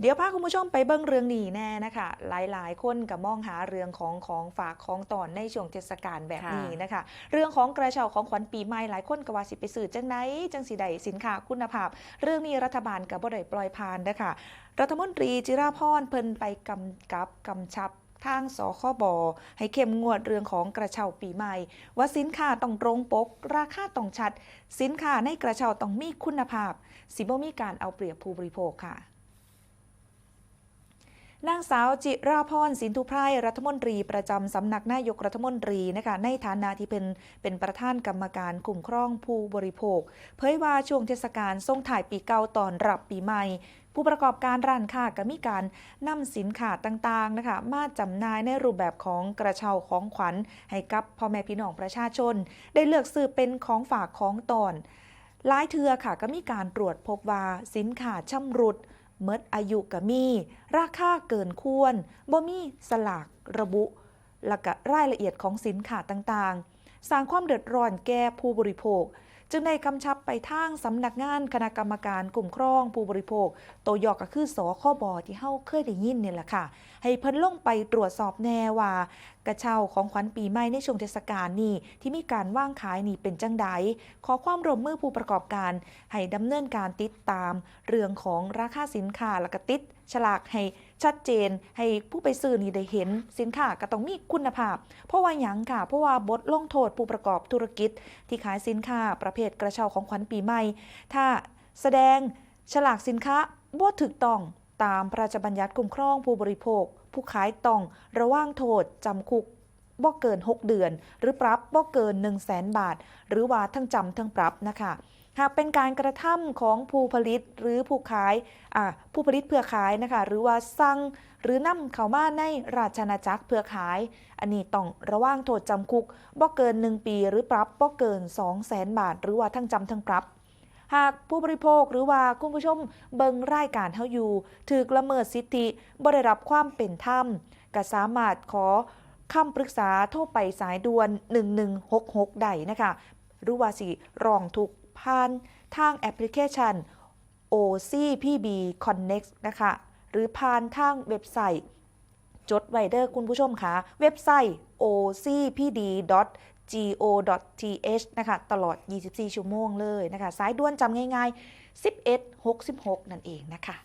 เดี๋ยวพาคุณผู้ชมไปเบิ้งเรื่องนี้แน่นะคะ หลายๆ คนกับมองหาเรื่องของของฝากของตอนในช่วงเทศกาลแบบนี้นะคะ เรื่องของกระเช้าของขวัญปีใหม่หลายคนก็ว่าสิไปสื่อจังไหนจังสีใดสินค้าคุณภาพ เรื่องนี้รัฐบาลกับบ่ได้ปล่อยผ่านนะคะรัฐมนตรีจิราพรเพิ่นไปกำกับกำชับทางสคบให้เข้มงวดเรื่องของกระเช้าปีใหม่ ว่าสินค้าต้องตรงปก ราคาต้องชัด สินค้าในกระเช้าต้องมีคุณภาพ สิบ่มีการเอาเปรียบผู้บริโภคค่ะ นางสาวจิราพรสินทุไพรรัฐมนตรีประจำสำนักนายกรัฐมนตรีนะคะในฐานะที่เป็นเป็นประธานกรรมการกลุ่มครองผู้บริโภค เผยว่าช่วงเทศกาลส่งถ่ายปีเก่าตอนรับปีใหม่ ผู้ประกอบการร้านค้าก็มีการนำสินค้าต่างๆนะคะมาจำหน่ายในรูปแบบของกระเช้าของขวัญ ให้กับพ่อแม่พี่น้องประชาชน ได้เลือกซื้อเป็นของฝากของตอนหลายเทือค่ะก็มีการตรวจพบว่าสินค้าช่ำรุด เมดอายุก็มี ราคาเกินควรบ่มีสลากระบุ และก็รายละเอียดของสินค้าต่างๆ สร้างความเดือดร้อนแก่ผู้บริโภค จึงได้กำชับไปทางสำนักงานคณะกรรมการกลุ่มครองผู้บริโภคโตวยอกก็คือสคบที่เฮาเคยได้ยินนี่แหละค่ะ ให้เพิ่นลงไปตรวจสอบแน่ว่า กระเช้าของขวัญปีใหม่ในช่วงเทศกาลนี้ที่มีการว่างขายนี่เป็นจังใดขอความร่วมมือผู้ประกอบการ ให้ดำเนินการติดตาม เรื่องของราคาสินค้าแล้วก็ติดฉลากให้ชัดเจนให้ผู้ไปซื้อนี่ได้เห็นสินค้าก็ต้องมีคุณภาพ เพราะว่าหยังค่ะ เพราะว่าบทลงโทษผู้ประกอบธุรกิจ ที่ขายสินค้าประเภทกระเช้าของขวัญปีใหม่ ถ้าแสดงฉลากสินค้าบ่ถูกต้อง ตามพระราชบัญญัติคุ้มครองผู้บริโภค ผู้ขายต้องระว่างโทษจำคุกบ่เกิน 6 เดือน หรือปรับบ่เกิน 1 0 0 0 0แสนบาท หรือว่าทั้งจำทั้งปรับนะคะ หากเป็นการกระทำของผู้ผลิตหรือผู้ขายผู้ผลิตเพื่อขายนะคะ หรือว่าสั่งหรือนำเข้ามาในราชอาจักรเพื่อขาย อันนี้ต้องระว่างโทษจำคุกบ่เกิน 1 ปี หรือปรับบ่เกิน 2 0 0แสนบาท หรือว่าทั้งจำทั้งปรับ หากผู้บริโภคหรือว่าคุณผู้ชมเบิงรายการเฮาอยู่ถูกละเมิดสิทธิบ่ได้รับความเป็นธรรมก็สามารถขอคำปรึกษาโทรไปสายด่วน 1166 ได้นะคะ หรือว่าสิรองทุกผ่านทางแอปพลิเคชัน OCPB Connect นะคะ หรือผ่านทางเว็บไซต์ จดไวเด้อคุณผู้ชมคะเว็บไซต์ go th นะคะตลอด 24 ชั่วโมงเลยนะคะ สายด่วนจำง่ายๆ 1166 นั่นเองนะคะ